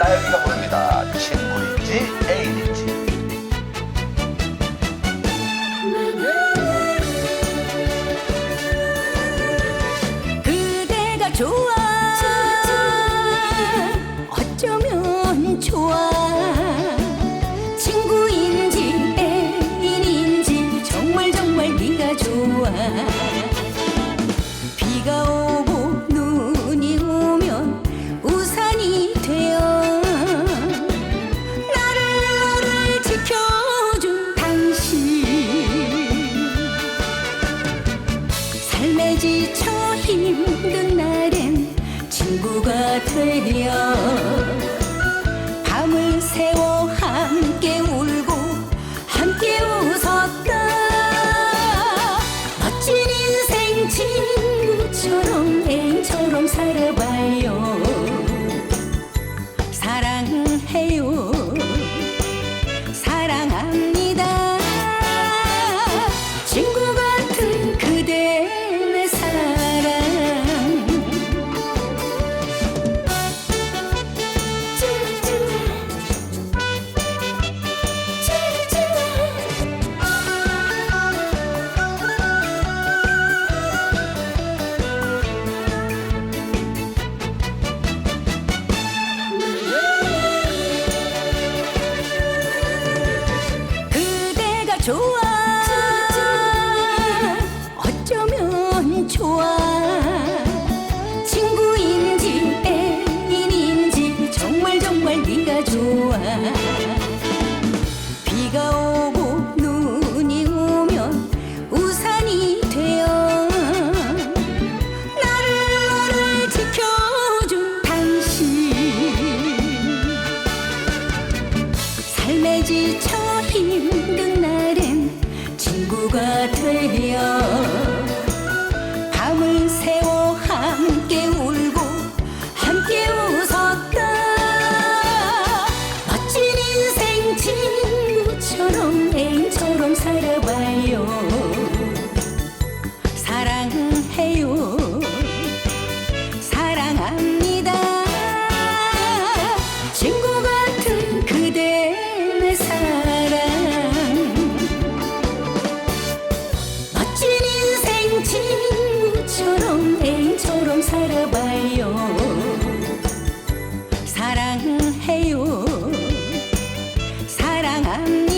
나영이가 부릅니다. 친구인지 애인인지. 그대가 좋아 어쩌면 좋아 친구인지 애인인지 정말 정말 네가 좋아 비가 오 지쳐 힘든 날엔 친구가 되어 밤을 새워 함께 울고 함께 웃었다. 멋진 인생 친구처럼 애인처럼 살아봐요. 사랑해요. 사랑합니다 좋아. 어쩌면 좋아. 친구인지 애인인지 정말 정말 네가 좋아. 비가 오고 눈이 오면 우산이 되어 나를 너를 지켜준 당신 삶에 지쳐 힘든 친구가 되어 밤을 새워 함께 울고 함께 웃었다. 멋진 인생 친구처럼 애인처럼 살아봐요. 사랑해요 사랑해요 사랑해요. 사랑합니다.